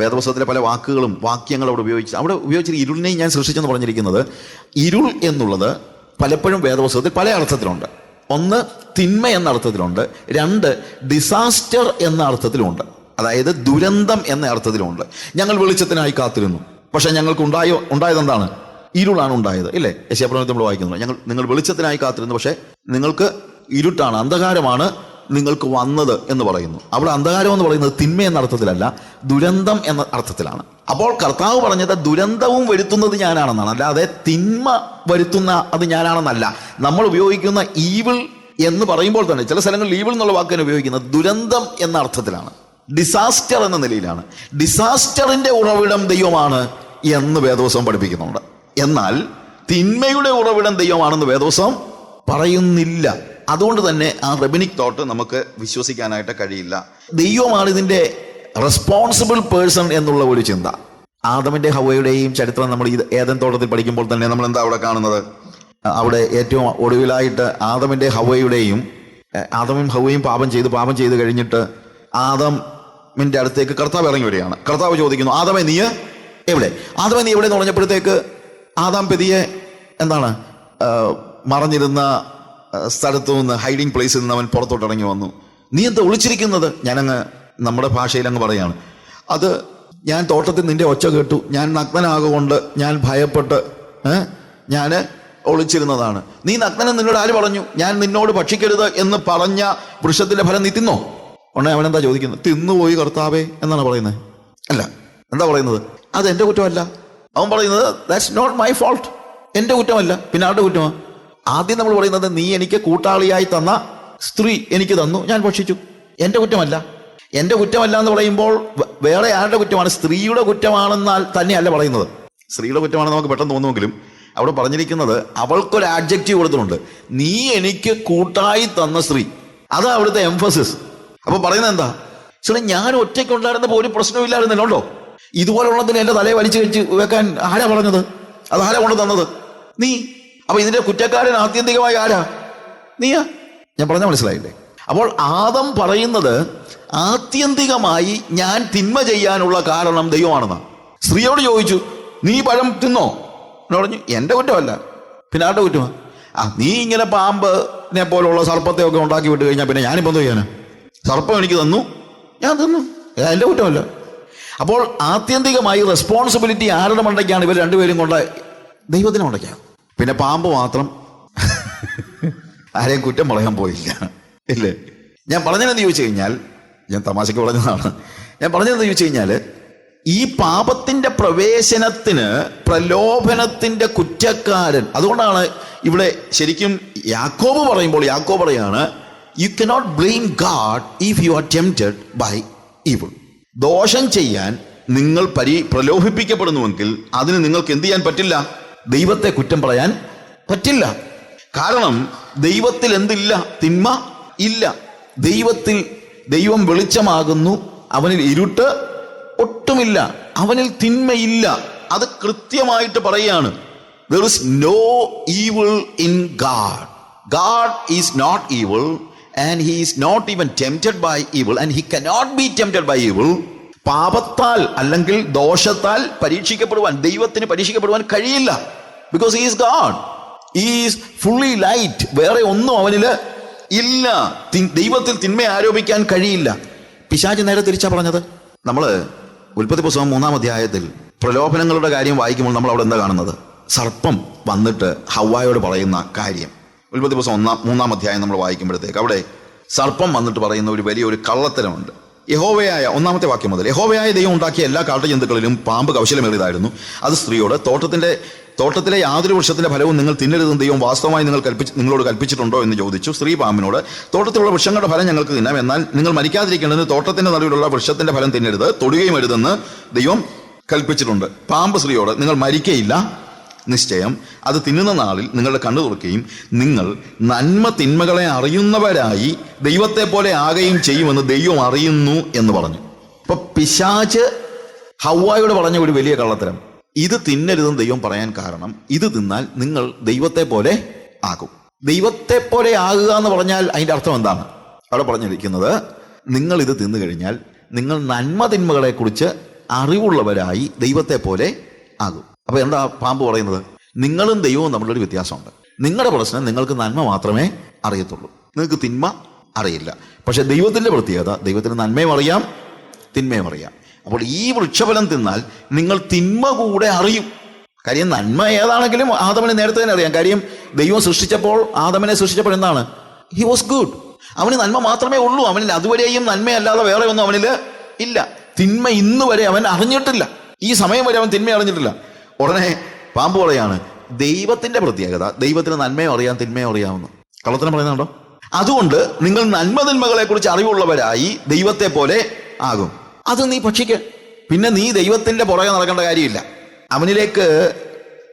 വേദപുസ്തകത്തിലെ പല വാക്കുകളും വാക്യങ്ങളും അവിടെ ഉപയോഗിച്ച് അവിടെ ഉപയോഗിച്ചിട്ട് ഇരുളിനെയും ഞാൻ സൃഷ്ടിച്ചെന്ന് പറഞ്ഞിരിക്കുന്നത് ഇരുൾ എന്നുള്ളത് പലപ്പോഴും വേദപുസ്തകത്തിൽ പല അർത്ഥത്തിലുണ്ട്. ഒന്ന് തിന്മ എന്ന അർത്ഥത്തിലുണ്ട്. രണ്ട് ഡിസാസ്റ്റർ എന്ന അർത്ഥത്തിലുണ്ട്. അതായത് ദുരന്തം എന്ന അർത്ഥത്തിലുണ്ട്. ഞങ്ങൾ വെളിച്ചത്തിനായി കാത്തിരുന്നു. പക്ഷേ ഞങ്ങൾക്ക് ഉണ്ടായോ ഉണ്ടായത് എന്താണ്? ഇരുളാണ് ഉണ്ടായത് ഇല്ലേ? യശയപ്രവണത്തിൽ നമ്മൾ വായിക്കുന്നു ഞങ്ങൾ നിങ്ങൾ വെളിച്ചത്തിനായി കാത്തിരുന്നു പക്ഷേ നിങ്ങൾക്ക് ഇരുട്ടാണ് അന്ധകാരമാണ് നിങ്ങൾക്ക് വന്നത് എന്ന് പറയുന്നു. അവിടെ അന്ധകാരം എന്ന് പറയുന്നത് തിന്മ എന്ന അർത്ഥത്തിലല്ല ദുരന്തം എന്ന അർത്ഥത്തിലാണ്. അപ്പോൾ കർത്താവ് പറഞ്ഞത് ദുരന്തവും വരുത്തുന്നത് ഞാനാണെന്നാണ്. അല്ലാതെ തിന്മ വരുത്തുന്ന അത് ഞാനാണെന്നല്ല. നമ്മൾ ഉപയോഗിക്കുന്ന ഈവിൾ എന്ന് പറയുമ്പോൾ തന്നെ ചില സ്ഥലങ്ങളിൽ ഈവിൾ എന്നുള്ള വാക്കിനെ ഉപയോഗിക്കുന്നത് ദുരന്തം എന്ന അർത്ഥത്തിലാണ്. ഡിസാസ്റ്റർ എന്ന നിലയിലാണ്. ഡിസാസ്റ്ററിന്റെ ഉറവിടം ദൈവമാണ് എന്ന് വേദോസം പഠിപ്പിക്കുന്നുണ്ട്. എന്നാൽ തിന്മയുടെ ഉറവിടം ദൈവമാണെന്ന് വേദോസം പറയുന്നില്ല. അതുകൊണ്ട് തന്നെ ആ റബിനിക് തോട്ട് നമുക്ക് വിശ്വസിക്കാനായിട്ട് കഴിയില്ല. ദൈവമാണ് ഇതിന്റെ റെസ്പോൺസിബിൾ പേഴ്സൺ എന്നുള്ള ഒരു ചിന്ത. ആദമിന്റെ ഹവയുടെയും ചരിത്രം നമ്മൾ ഈ ഏതൻ തോട്ടത്തിൽ പഠിക്കുമ്പോൾ തന്നെ നമ്മൾ എന്താ അവിടെ കാണുന്നത്? അവിടെ ഏറ്റവും ഒടുവിലായിട്ട് ആദമിന്റെ ഹവയുടെയും ആദമും ഹവയും പാപം ചെയ്ത് പാപം ചെയ്ത് കഴിഞ്ഞിട്ട് ആദമിന്റെ അടുത്തേക്ക് കർത്താവ് ഇറങ്ങി വരികയാണ്. കർത്താവ് ചോദിക്കുന്നു ആദമേ നീ എവിടെ? ആദമേ നീ എവിടെ? എന്ന് പറഞ്ഞപ്പോഴത്തേക്ക് ആദാം പെതിയെ എന്താണ് മറഞ്ഞിരുന്ന സ്ഥലത്തു നിന്ന് ഹൈഡിങ് പ്ലേസിൽ നിന്ന് അവൻ പുറത്തോട്ട് ഇറങ്ങി വന്നു. നീ എന്താ ഒളിച്ചിരിക്കുന്നത്? ഞാനങ്ങ് നമ്മുടെ ഭാഷയിൽ അങ്ങ് പറയാണ്. അത് ഞാൻ തോട്ടത്തിൽ നിന്റെ ഒച്ച കേട്ടു. ഞാൻ നഗ്നനാകൊണ്ട് ഞാൻ ഭയപ്പെട്ട് ഞാൻ ഒളിച്ചിരുന്നതാണ്. നീ നഗ്നനെ നിന്നോട് ആര് പറഞ്ഞു? ഞാൻ നിന്നോട് ഭക്ഷിക്കരുത് എന്ന് പറഞ്ഞ വൃക്ഷത്തിന്റെ ഫലം നീ തിന്നോ? ഉടനെ അവനെന്താ ചോദിക്കുന്നത്? തിന്നുപോയി കർത്താവേ എന്നാണ് പറയുന്നത്. അല്ല എന്താ പറയുന്നത്? അത് എന്റെ കുറ്റമല്ല. അവൻ പറയുന്നത് ദാറ്റ്സ് നോട്ട് മൈ ഫോൾട്ട് എന്റെ കുറ്റമല്ല. പിന്നെ ആരുടെ കുറ്റമാണ് ആദ്യം നമ്മൾ പറയുന്നത് നീ എനിക്ക് കൂട്ടാളിയായി തന്ന സ്ത്രീ എനിക്ക് തന്നു. ഞാൻ ഭക്ഷിച്ചു. എന്റെ കുറ്റമല്ല. എന്റെ കുറ്റമല്ല എന്ന് പറയുമ്പോൾ വേറെ ആരുടെ കുറ്റമാണ്? സ്ത്രീയുടെ കുറ്റമാണെന്നാൽ തന്നെയല്ല പറയുന്നത്. സ്ത്രീയുടെ കുറ്റമാണെന്ന് നമുക്ക് പെട്ടെന്ന് തോന്നുമെങ്കിലും അവിടെ പറഞ്ഞിരിക്കുന്നത് അവൾക്കൊരു ആഡ്ജക്റ്റീവ് കൊടുത്തിട്ടുണ്ട്. നീ എനിക്ക് കൂട്ടായി തന്ന സ്ത്രീ. അതാ അവിടുത്തെ എംഫസിസ് അപ്പൊ പറയുന്നത് എന്താ? ചേട്ടാ ഞാൻ ഒറ്റയ്ക്ക് ഉണ്ടായിരുന്നപ്പോൾ ഒരു പ്രശ്നമില്ലായിരുന്നല്ലോ ഇതുപോലുള്ളതിന് എന്റെ തലയെ വലിച്ചു കഴിച്ച് വെക്കാൻ ആരാ പറഞ്ഞത്? അത് ആരാ കൊണ്ട് തന്നത്? നീ അപ്പൊ ഇതിന്റെ കുറ്റക്കാരൻ ആത്യന്തികമായി ആരാ? നീയാ. ഞാൻ പറഞ്ഞ മനസ്സിലായില്ലേ? അപ്പോൾ ആദം പറയുന്നത് ആത്യന്തികമായി ഞാൻ തിന്മ ചെയ്യാനുള്ള കാരണം ദൈവമാണെന്ന. സ്ത്രീയോട് ചോദിച്ചു നീ പഴം തിന്നോ? എന്ന് പറഞ്ഞു എന്റെ കുറ്റമല്ല. പിന്നെ ആരുടെ കുറ്റമാ? ആ നീ ഇങ്ങനെ പാമ്പിനെ പോലുള്ള സർപ്പത്തെ ഒക്കെ ഉണ്ടാക്കി വിട്ട് കഴിഞ്ഞാൽ പിന്നെ ഞാനിപ്പോ എന്തോ ചെയ്യാനാ? സർപ്പം എനിക്ക് തന്നു ഞാൻ തന്നു. എന്റെ കുറ്റമല്ല. അപ്പോൾ ആത്യന്തികമായി റെസ്പോൺസിബിലിറ്റി ആരുടെ മണ്ടയ്ക്കാണ് ഇവർ രണ്ടുപേരും കൊണ്ട ദൈവത്തിന് മണ്ടയ്ക്കാണ് പിന്നെ പാമ്പ് മാത്രം. ആരെയും കുറ്റം പറയാൻ പോയില്ല. ഇല്ലേ? ഞാൻ പറഞ്ഞതെന്ന് ചോദിച്ചു കഴിഞ്ഞാൽ ഞാൻ തമാശക്ക് പറഞ്ഞതാണ്. ഞാൻ പറഞ്ഞതെന്ന് ചോദിച്ചു കഴിഞ്ഞാൽ ഈ പാപത്തിന്റെ പ്രവേശനത്തിന് പ്രലോഭനത്തിന്റെ കുറ്റക്കാരൻ അതുകൊണ്ടാണ് ഇവിടെ ശരിക്കും യാക്കോബ് പറയുമ്പോൾ യാക്കോബ് പറയാണ് you cannot blame God if you are tempted by evil ദോഷം ചെയ്യാൻ നിങ്ങൾ പരി പ്രലോഭിപ്പിക്കപ്പെടുന്നുവെങ്കിൽ അതിന് നിങ്ങൾക്ക് എന്ത് ചെയ്യാൻ പറ്റില്ല? ദൈവത്തെ കുറ്റം പറയാൻ പറ്റില്ല. കാരണം ദൈവത്തിൽ എന്തില്ല? തിന്മ ഇല്ല. ദൈവത്തിൽ ദൈവം വെളിച്ചമാകുന്നു. അവനിൽ ഇരുട്ട് ഒട്ടുമില്ല. അവനിൽ തിന്മയില്ല. അത് കൃത്യമായിട്ട് പറയുകയാണ്. There is no evil in God God is not evil and he is not even tempted by evil and he cannot be tempted by evil പാപത്താൽ അല്ലെങ്കിൽ ദോഷത്താൽ പരീക്ഷിക്കപ്പെടുവാൻ ദൈവത്തിന് പരീക്ഷിക്കപ്പെടുവാൻ കഴിയില്ല. Because is God is fully light വേറെ ഒന്നും അവനിൽ ഇല്ല. ദൈവത്തിൽ തിന്മ ആരോപിക്കാൻ കഴിയില്ല. പിശാച് നേരെ തിരിച്ചാ പറഞ്ഞത്? നമ്മൾ ഉൽപ്പത്തി പുസ്തകം മൂന്നാം അധ്യായത്തിൽ പ്രലോഭനങ്ങളുടെ കാര്യം വായിക്കുമ്പോൾ നമ്മൾ അവിടെ എന്താ കാണുന്നത്? സർപ്പം വന്നിട്ട് ഹവായോട് പറയുന്ന കാര്യം. ഉൽപ്പത്തി പുസ്തകം ഒന്നാം മൂന്നാം അധ്യായം നമ്മൾ വായിക്കുമ്പോഴത്തേക്ക് അവിടെ സർപ്പം വന്നിട്ട് പറയുന്ന ഒരു വലിയൊരു കള്ളത്തരമുണ്ട്. യഹോവയായ ഒന്നാമത്തെ വാക്യം മുതൽ യഹോവയായ ദൈവം ഉണ്ടാക്കിയ എല്ലാ കാട്ടുജന്തുക്കളിലും പാമ്പ് കൗശലമേറിയതായിരുന്നു. അത് സ്ത്രീയോട് തോട്ടത്തിന്റെ തോട്ടത്തിലെ യാതൊരു വൃക്ഷത്തിന്റെ ഫലവും നിങ്ങൾ തിന്നരുതെന്ന് ദൈവം വാസ്തവമായി നിങ്ങൾ കൽപ്പിച്ച് നിങ്ങളോട് കൽപ്പിച്ചിട്ടുണ്ടോ എന്ന് ചോദിച്ചു. സ്ത്രീ പാമ്പിനോട് തോട്ടത്തിലുള്ള വൃക്ഷങ്ങളുടെ ഫലം ഞങ്ങൾക്ക് തിന്നാം എന്നാൽ നിങ്ങൾ മരിക്കാതിരിക്കേണ്ടതിന് തോട്ടത്തിന്റെ നടുവിലുള്ള വൃക്ഷത്തിന്റെ ഫലം തിന്നരുത് തൊടുകയും അരുതെന്ന് ദൈവം കൽപ്പിച്ചിട്ടുണ്ട്. പാമ്പ് സ്ത്രീയോട് നിങ്ങൾ മരിക്കയില്ല നിശ്ചയം. അത് തിന്നുന്ന നാളിൽ നിങ്ങളുടെ കണ്ണു തുറക്കുകയും നിങ്ങൾ നന്മ തിന്മകളെ അറിയുന്നവരായി ദൈവത്തെ പോലെ ആകുകയും ചെയ്യുമെന്ന് ദൈവം അറിയുന്നു എന്ന് പറഞ്ഞു. ഇപ്പൊ പിശാച്ച് ഹൗവായോട് പറഞ്ഞ ഒരു വലിയ കള്ളത്തരം. ഇത് തിന്നരുതെന്ന് ദൈവം പറയാൻ കാരണം ഇത് തിന്നാൽ നിങ്ങൾ ദൈവത്തെ പോലെ ആകും. ദൈവത്തെ പോലെ ആകുക എന്ന് പറഞ്ഞാൽ അതിന്റെ അർത്ഥം എന്താണ്? അവിടെ പറഞ്ഞിരിക്കുന്നത് നിങ്ങൾ ഇത് തിന്നു കഴിഞ്ഞാൽ നിങ്ങൾ നന്മ തിന്മകളെ കുറിച്ച് അറിവുള്ളവരായി ദൈവത്തെ പോലെ ആകും. അപ്പൊ എന്താ പാമ്പ് പറയുന്നത് നിങ്ങളും ദൈവവും തമ്മിലൊരു വ്യത്യാസമുണ്ട്. നിങ്ങളുടെ പ്രശ്നം നിങ്ങൾക്ക് നന്മ മാത്രമേ അറിയത്തുള്ളൂ. നിങ്ങൾക്ക് തിന്മ അറിയില്ല. പക്ഷെ ദൈവത്തിന്റെ പ്രത്യേകത ദൈവത്തിന് നന്മയും അറിയാം തിന്മയും അറിയാം. അപ്പോൾ ഈ വൃക്ഷഫലം തിന്നാൽ നിങ്ങൾ തിന്മ കൂടെ അറിയും. കാര്യം നന്മ ഏതാണെങ്കിലും ആദമനെ നേരത്തെ തന്നെ അറിയാം. കാര്യം ദൈവം സൃഷ്ടിച്ചപ്പോൾ ആദമനെ സൃഷ്ടിച്ചപ്പോൾ എന്താണ്? ഹി വാസ് ഗുഡ് അവന് നന്മ മാത്രമേ ഉള്ളൂ. അവനിൽ അതുവരെയും നന്മയല്ലാതെ വേറെ ഒന്നും അവനിൽ ഇല്ല. തിന്മ ഇന്നുവരെ അവൻ അറിഞ്ഞിട്ടില്ല. ഈ സമയം വരെ അവൻ തിന്മ അറിഞ്ഞിട്ടില്ല. ഉടനെ പാമ്പ് പറയാണ് ദൈവത്തിന്റെ പ്രത്യേകത ദൈവത്തിന് നന്മയോ അറിയാം തിന്മയോ അറിയാമെന്ന്. കള്ളത്തിനെ പറയുന്നുണ്ടോ? അതുകൊണ്ട് നിങ്ങൾ നന്മ തിന്മകളെ കുറിച്ച് അറിവുള്ളവരായി ദൈവത്തെ പോലെ ആകും. അത് നീ ഭക്ഷിക്ക്. പിന്നെ നീ ദൈവത്തിന്റെ പുറകെ നടക്കേണ്ട കാര്യമില്ല. അവനിലേക്ക്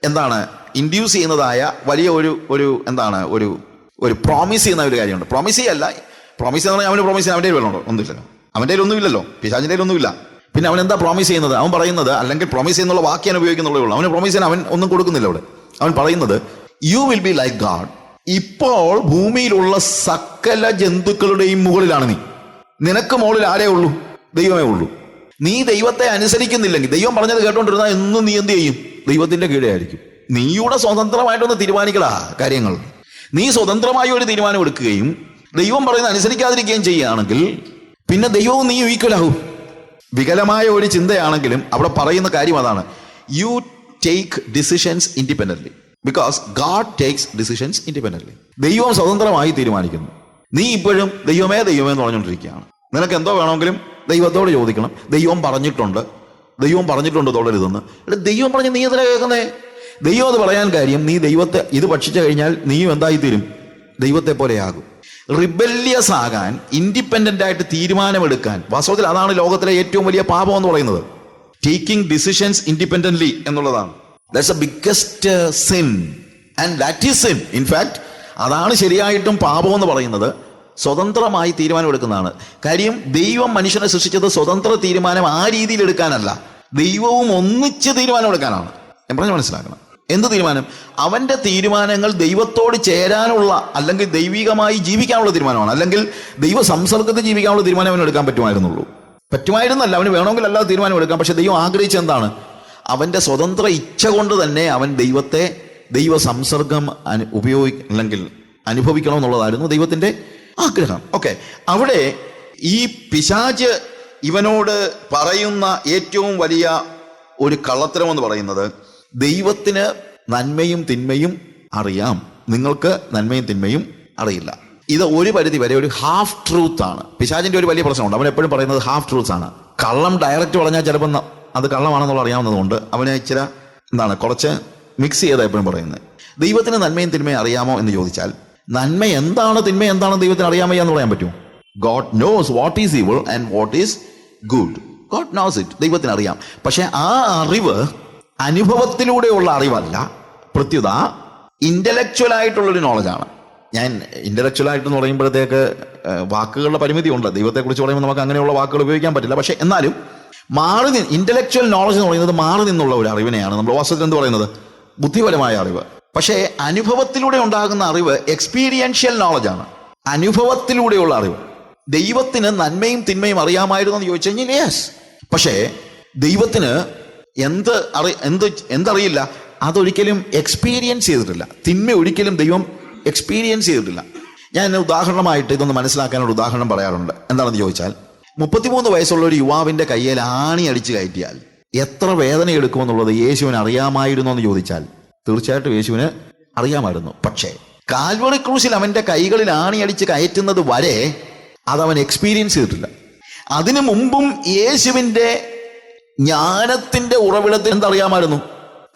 എന്താണ് ഇൻഡ്യൂസ് ചെയ്യുന്നതായ വലിയ ഒരു ഒരു എന്താണ് ഒരു ഒരു പ്രോമിസ് ചെയ്യുന്ന ഒരു കാര്യമുണ്ട്. പ്രോമിസ് ചെയ്യല്ല. പ്രോമിസ് എന്ന് പറഞ്ഞാൽ അവന് പ്രോമിസ് ചെയ്യാൻ അവന്റെ വെള്ളമുണ്ടോ ഒന്നുമില്ലല്ലോ. അവന്റെ ഒന്നുമില്ലല്ലോ. പിശാചിന്റെ ഒന്നുമില്ല. പിന്നെ അവൻ എന്താ പ്രോമിസ് ചെയ്യുന്നത്? അവൻ പറയുന്നത് അല്ലെങ്കിൽ പ്രോമിസ് ചെയ്യുന്നുള്ള വാക്യം ഉപയോഗിക്കുന്നുള്ളേ അവന് പ്രോമിസ് ചെയ്യാൻ അവൻ ഒന്നും കൊടുക്കുന്നില്ല അവിടെ. അവൻ പറയുന്നത് you will be like God ഇപ്പോൾ ഭൂമിയിലുള്ള സകല ജന്തുക്കളുടെയും മുകളിലാണ് നീ. നിനക്ക് മുകളിൽ ആരേ ഉള്ളൂ? ദൈവമേ ഉള്ളൂ. നീ ദൈവത്തെ അനുസരിക്കുന്നില്ലെങ്കിൽ ദൈവം പറഞ്ഞത് കേട്ടോണ്ടിരുന്നാൽ എന്നും നീ എന്ത് ചെയ്യും? ദൈവത്തിന്റെ കീഴേ ആയിരിക്കും നീയുടെ സ്വതന്ത്രമായിട്ടൊന്ന് തീരുമാനിക്കടാ കാര്യങ്ങൾ. നീ സ്വതന്ത്രമായി ഒരു തീരുമാനം എടുക്കുകയും ദൈവം പറയുന്നത് അനുസരിക്കാതിരിക്കുകയും ചെയ്യുകയാണെങ്കിൽ പിന്നെ ദൈവവും നീ ഈക്വലാകും വികലമായ ഒരു ചിന്തയാണെങ്കിലും അവിടെ പറയുന്ന കാര്യം അതാണ്. You take decisions independently because God takes decisions independently ദൈവം സ്വതന്ത്രമായി തീരുമാനിക്കുന്നു. നീ ഇപ്പോഴും ദൈവമേ ദൈവമേ എന്ന് പറഞ്ഞുകൊണ്ടിരിക്കുകയാണ്. നിനക്ക് എന്തോ വേണമെങ്കിലും ദൈവത്തോട് ചോദിക്കണം. ദൈവം പറഞ്ഞിട്ടുണ്ട്. ദൈവം പറഞ്ഞിട്ടുണ്ട് തൊടരുതെന്ന് എടാ ദൈവം പറഞ്ഞ് നീ എന്തിനാ കേൾക്കുന്നേ? ദൈവം അത് പറയാൻ കാര്യം നീ ദൈവത്തെ ഇത് ഭക്ഷിച്ചു കഴിഞ്ഞാൽ നീയും എന്തായിത്തീരും? ദൈവത്തെ പോലെയാകും റിബല്യസ് ആകാൻ ഇൻഡിപെൻഡന്റ് ആയിട്ട് തീരുമാനമെടുക്കാൻ വാസ്തവത്തിൽ അതാണ് ലോകത്തിലെ ഏറ്റവും വലിയ പാപം എന്ന് പറയുന്നത്. ടേക്കിംഗ് ഡിസിഷൻസ് ഇൻഡിപെൻഡന്റ്ലി എന്നുള്ളതാണ്. That's a biggest sin and that is sin in fact അതാണ് ശരിയായിട്ടും പാപം എന്ന് പറയുന്നത്. സ്വതന്ത്രമായി തീരുമാനമെടുക്കുന്നതാണ്. കാര്യം ദൈവം മനുഷ്യനെ സൃഷ്ടിച്ചത് സ്വതന്ത്ര തീരുമാനം ആ രീതിയിൽ എടുക്കാനല്ല. ദൈവവും ഒന്നിച്ച് തീരുമാനമെടുക്കാനാണ്. ഞാൻ പറഞ്ഞു മനസ്സിലാക്കണം. എന്ത് തീരുമാനം? അവന്റെ തീരുമാനങ്ങൾ ദൈവത്തോട് ചേരാനുള്ള അല്ലെങ്കിൽ ദൈവികമായി ജീവിക്കാനുള്ള തീരുമാനമാണ്. അല്ലെങ്കിൽ ദൈവ സംസർഗത്തിൽ ജീവിക്കാനുള്ള തീരുമാനം അവന് എടുക്കാൻ പറ്റുമായിരുന്നുള്ളൂ. പറ്റുമായിരുന്നല്ല അവന് വേണമെങ്കിൽ അല്ലാതെ തീരുമാനം എടുക്കാം. പക്ഷെ ദൈവം ആഗ്രഹിച്ച എന്താണ്? അവന്റെ സ്വതന്ത്ര ഇച്ഛ കൊണ്ട് തന്നെ അവൻ ദൈവത്തെ ദൈവ സംസർഗം അനു ഉപയോഗി അല്ലെങ്കിൽ അനുഭവിക്കണം എന്നുള്ളതായിരുന്നു ദൈവത്തിന്റെ ആഗ്രഹം. ഓക്കെ. അവിടെ ഈ പിശാജ് ഇവനോട് പറയുന്ന ഏറ്റവും വലിയ ഒരു കള്ളത്തരം എന്ന് പറയുന്നത് ദൈവത്തിന് നന്മയും തിന്മയും അറിയാം. നിങ്ങൾക്ക് നന്മയും തിന്മയും അറിയില്ല. ഇത് ഒരു പരിധി വരെ ഒരു ഹാഫ് ട്രൂത്ത് ആണ്. പിശാചിന്റെ ഒരു വലിയ പ്രശ്നമുണ്ട്. അവൻ എപ്പോഴും പറയുന്നത് ഹാഫ് ട്രൂത്ത് ആണ്. കള്ളം ഡയറക്റ്റ് പറഞ്ഞാൽ ചിലപ്പോൾ അത് കള്ളമാണെന്നുള്ള അറിയാവുന്നതുകൊണ്ട് അവനെ ഇച്ചിരി എന്താണ് കുറച്ച് മിക്സ് ചെയ്താൽ എപ്പോഴും പറയുന്നത്. ദൈവത്തിന് നന്മയും തിന്മയും അറിയാമോ എന്ന് ചോദിച്ചാൽ നന്മ എന്താണ് തിന്മ എന്താണ് ദൈവത്തിന് അറിയാമയ്യ എന്ന് പറയാൻ പറ്റും God knows what is evil and what is good God knows it ദൈവത്തിന് അറിയാം. പക്ഷെ ആ അറിവ് അനുഭവത്തിലൂടെയുള്ള അറിവല്ല. പ്രത്യുത ഇന്റലക്ച്വൽ ആയിട്ടുള്ളൊരു നോളജാണ് ഞാൻ ഇന്റലക്ച്വൽ ആയിട്ടെന്ന് പറയുമ്പോഴത്തേക്ക് വാക്കുകളുടെ പരിമിതി ഉണ്ട് ദൈവത്തെക്കുറിച്ച് പറയുമ്പോൾ നമുക്ക് അങ്ങനെയുള്ള വാക്കുകൾ ഉപയോഗിക്കാൻ പറ്റില്ല. പക്ഷേ എന്നാലും മാറി നിന്ന് ഇന്റലക്ച്വൽ നോളജ് എന്ന് പറയുന്നത് മാറി നിന്നുള്ള ഒരു അറിവിനെയാണ്. നമ്മൾ വാസ്തവത്തിൽ എന്ത് പറയുന്നത്? ബുദ്ധിപരമായ അറിവ്. പക്ഷേ അനുഭവത്തിലൂടെ ഉണ്ടാകുന്ന അറിവ് എക്സ്പീരിയൻഷ്യൽ നോളജാണ് അനുഭവത്തിലൂടെയുള്ള അറിവ്. ദൈവത്തിന് നന്മയും തിന്മയും അറിയാമായിരുന്നു എന്ന് ചോദിച്ചു കഴിഞ്ഞാൽ യെസ് പക്ഷേ ദൈവത്തിന് എന്ത് അറി എന്ത് എന്തറിയില്ല. അതൊരിക്കലും എക്സ്പീരിയൻസ് ചെയ്തിട്ടില്ല. തിന്മ ഒരിക്കലും ദൈവം എക്സ്പീരിയൻസ് ചെയ്തിട്ടില്ല. ഞാൻ എന്നെ ഉദാഹരണമായിട്ട് ഇതൊന്ന് മനസ്സിലാക്കാനൊരു ഉദാഹരണം പറയാറുണ്ട്. എന്താണെന്ന് ചോദിച്ചാൽ മുപ്പത്തിമൂന്ന് വയസ്സുള്ള ഒരു യുവാവിന്റെ കയ്യിൽ ആണി അടിച്ചു കയറ്റിയാൽ എത്ര വേദന എടുക്കുമെന്നുള്ളത് യേശുവിന് അറിയാമായിരുന്നു എന്ന് ചോദിച്ചാൽ തീർച്ചയായിട്ടും യേശുവിന് അറിയാമായിരുന്നു. പക്ഷേ കാൽവറി ക്രൂസിൽ അവന്റെ കൈകളിൽ ആണി അടിച്ച് കയറ്റുന്നത് വരെ അതവൻ എക്സ്പീരിയൻസ് ചെയ്തിട്ടില്ല. അതിനു മുമ്പും യേശുവിന്റെ ജ്ഞാനത്തിന്റെ ഉറവിടത്തിൽ എന്തറിയാമായിരുന്നു?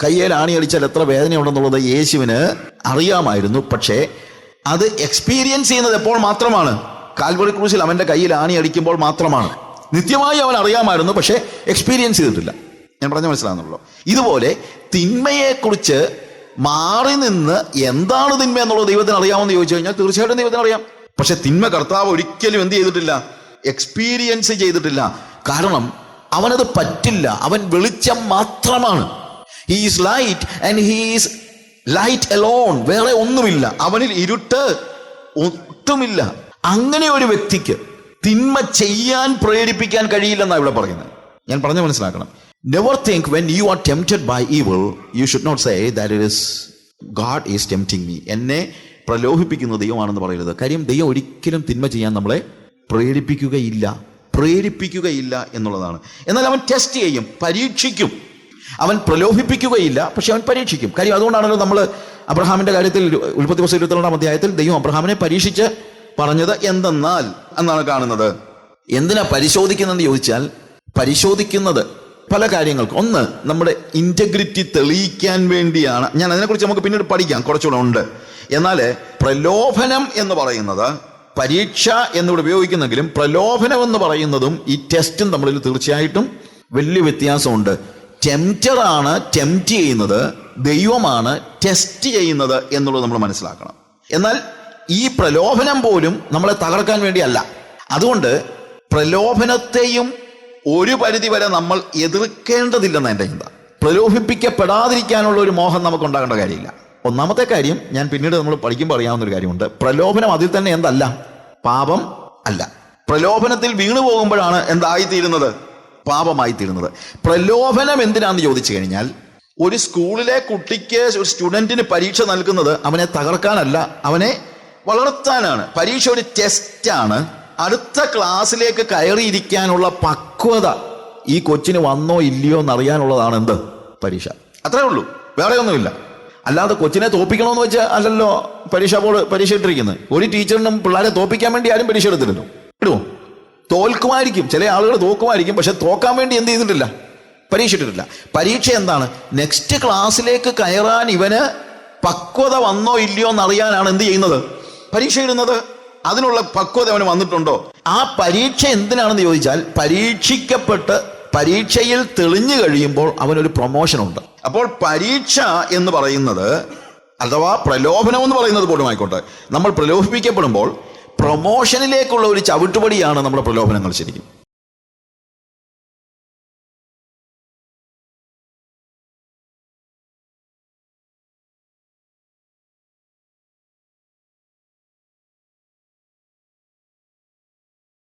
കയ്യേൽ ആണി അടിച്ചാൽ എത്ര വേദനയുണ്ടെന്നുള്ളത് യേശുവിന് അറിയാമായിരുന്നു. പക്ഷേ അത് എക്സ്പീരിയൻസ് ചെയ്യുന്നത് എപ്പോൾ മാത്രമാണ്? കാൽവറി ക്രൂസിൽ അവന്റെ കയ്യിൽ ആണി അടിക്കുമ്പോൾ മാത്രമാണ്. നിത്യമായി അവൻ അറിയാമായിരുന്നു പക്ഷേ എക്സ്പീരിയൻസ് ചെയ്തിട്ടില്ല. ഞാൻ പറഞ്ഞ മനസ്സിലാകുന്നുള്ളൂ ഇതുപോലെ തിന്മയെക്കുറിച്ച് മാറി നിന്ന് എന്താണ് തിന്മ എന്നുള്ളത് ദൈവത്തിന് അറിയാമെന്ന് ചോദിച്ചു കഴിഞ്ഞാൽ തീർച്ചയായിട്ടും ദൈവത്തിന് അറിയാം. പക്ഷെ തിന്മ കർത്താവ് ഒരിക്കലും എന്ത് ചെയ്തിട്ടില്ല? എക്സ്പീരിയൻസ് ചെയ്തിട്ടില്ല. കാരണം അവനത് പറ്റില്ല. അവൻ വെളിച്ചം മാത്രമാണ്. He's light and he's light alone വേറെ ഒന്നുമില്ല. അവനിൽ ഇരുട്ട് ഒട്ടുമില്ല. അങ്ങനെ ഒരു വ്യക്തിക്ക് തിന്മ ചെയ്യാൻ പ്രേരിപ്പിക്കാൻ കഴിയില്ലെന്നാണ് ഇവിടെ പറയുന്നത്. ഞാൻ പറഞ്ഞ മനസ്സിലാക്കണം. Never think when you are tempted by evil you should not say that is God is tempting me എന്നെ പ്രലോഭിപ്പിക്കുന്ന ദൈവമാണെന്ന് പറയരുത് കാര്യം ദൈവം ഒരിക്കലും തിന്മ ചെയ്യാൻ നമ്മളെ പ്രേരിപ്പിക്കുകയില്ല. പ്രേരിപ്പിക്കുകയില്ല എന്നുള്ളതാണ്. എന്നാൽ അവൻ ടെസ്റ്റ് ചെയ്യും പരീക്ഷിക്കും. അവൻ പ്രലോഭിപ്പിക്കുകയില്ല പക്ഷെ അവൻ പരീക്ഷിക്കും. കാര്യം അതുകൊണ്ടാണല്ലോ നമ്മൾ അബ്രഹാമിന്റെ കാര്യത്തിൽ ഉൽപ്പത്തി പുസ്തകം ഇരുപത്തിരണ്ടാം അധ്യായത്തിൽ ദൈവം അബ്രഹാമിനെ പരീക്ഷിച്ച് പറഞ്ഞത് എന്തെന്നാൽ എന്നാണ് കാണുന്നത്. എന്തിനാ പരിശോധിക്കുന്നതെന്ന് ചോദിച്ചാൽ പരിശോധിക്കുന്നത് പല കാര്യങ്ങൾക്കും. ഒന്ന് നമ്മുടെ ഇന്റഗ്രിറ്റി തെളിയിക്കാൻ വേണ്ടിയാണ്. ഞാൻ അതിനെക്കുറിച്ച് നമുക്ക് പിന്നീട് പഠിക്കാം കുറച്ചുകൂടെ ഉണ്ട്. എന്നാൽ പ്രലോഭനം എന്ന് പറയുന്നത് പരീക്ഷ എന്നിവിടെ ഉപയോഗിക്കുന്നെങ്കിലും പ്രലോഭനം എന്ന് പറയുന്നതും ഈ ടെസ്റ്റും തമ്മിൽ തീർച്ചയായിട്ടും വലിയ വ്യത്യാസമുണ്ട്. ടെംറ്റർ ആണ് ടെംപ്റ്റ് ചെയ്യുന്നത് ദൈവമാണ് ടെസ്റ്റ് ചെയ്യുന്നത് എന്നുള്ളത് നമ്മൾ മനസ്സിലാക്കണം. എന്നാൽ ഈ പ്രലോഭനം പോലും നമ്മളെ തകർക്കാൻ വേണ്ടിയല്ല. അതുകൊണ്ട് പ്രലോഭനത്തെയും ഒരു പരിധി വരെ നമ്മൾ എതിർക്കേണ്ടതില്ലെന്ന് എന്റെ ചിന്ത. പ്രലോഭിപ്പിക്കപ്പെടാതിരിക്കാനുള്ള ഒരു മോഹം നമുക്ക് ഉണ്ടാകേണ്ട കാര്യമില്ല. ഒന്നാമത്തെ കാര്യം ഞാൻ പിന്നീട് നമ്മൾ പഠിക്കുമ്പോൾ അറിയാവുന്ന ഒരു കാര്യമുണ്ട്. പ്രലോഭനം അതിൽ തന്നെ എന്തല്ല? പാപം അല്ല. പ്രലോഭനത്തിൽ വീണു പോകുമ്പോഴാണ് എന്തായിത്തീരുന്നത്? പാപമായി തീരുന്നത് പ്രലോഭനം എന്തിനാന്ന് ചോദിച്ചു കഴിഞ്ഞാൽ ഒരു സ്കൂളിലെ കുട്ടിക്ക് ഒരു സ്റ്റുഡന്റിന് പരീക്ഷ നൽകുന്നത് അവനെ തകർക്കാനല്ല അവനെ വളർത്താനാണ്. പരീക്ഷ ഒരു ടെസ്റ്റാണ് അടുത്ത ക്ലാസ്സിലേക്ക് കയറിയിരിക്കാനുള്ള പക്വത ഈ കൊച്ചിന് വന്നോ ഇല്ലയോ എന്നറിയാനുള്ളതാണ് എന്ത്? പരീക്ഷ. അത്രേ ഉള്ളൂ. വേറെ ഒന്നുമില്ല. അല്ലാതെ കൊച്ചിനെ തോപ്പിക്കണമെന്ന് വെച്ചാൽ അല്ലല്ലോ പരീക്ഷ ബോർഡ് പരീക്ഷ ഇട്ടിരിക്കുന്നത്. ഒരു ടീച്ചറിനും പിള്ളേരെ തോപ്പിക്കാൻ വേണ്ടി ആരും പരീക്ഷ എടുത്തില്ലല്ലോ. ഇടുമോ തോൽക്കുമായിരിക്കും. ചില ആളുകൾ തോക്കുമായിരിക്കും. പക്ഷെ തോക്കാൻ വേണ്ടി എന്ത് ചെയ്തിട്ടില്ല? പരീക്ഷ ഇട്ടിട്ടില്ല. പരീക്ഷ എന്താണ്? നെക്സ്റ്റ് ക്ലാസ്സിലേക്ക് കയറാൻ ഇവന് പക്വത വന്നോ ഇല്ലയോ എന്നറിയാനാണ് എന്ത് ചെയ്യുന്നത്? പരീക്ഷ ഇടുന്നത്. അതിനുള്ള പക്വത അവന് വന്നിട്ടുണ്ടോ? ആ പരീക്ഷ എന്തിനാണെന്ന് ചോദിച്ചാൽ പരീക്ഷിക്കപ്പെട്ട് പരീക്ഷയിൽ തെളിഞ്ഞു കഴിയുമ്പോൾ അവനൊരു പ്രൊമോഷനുണ്ട് അപ്പോൾ പരീക്ഷ എന്ന് പറയുന്നത് അഥവാ പ്രലോഭനം എന്ന് പറയുന്നത് പോലും ആയിക്കോട്ടെ. നമ്മൾ പ്രലോഭിപ്പിക്കപ്പെടുമ്പോൾ പ്രൊമോഷനിലേക്കുള്ള ഒരു ചവിട്ടുപടിയാണ് നമ്മുടെ പ്രലോഭനങ്ങൾ ശരിക്കും.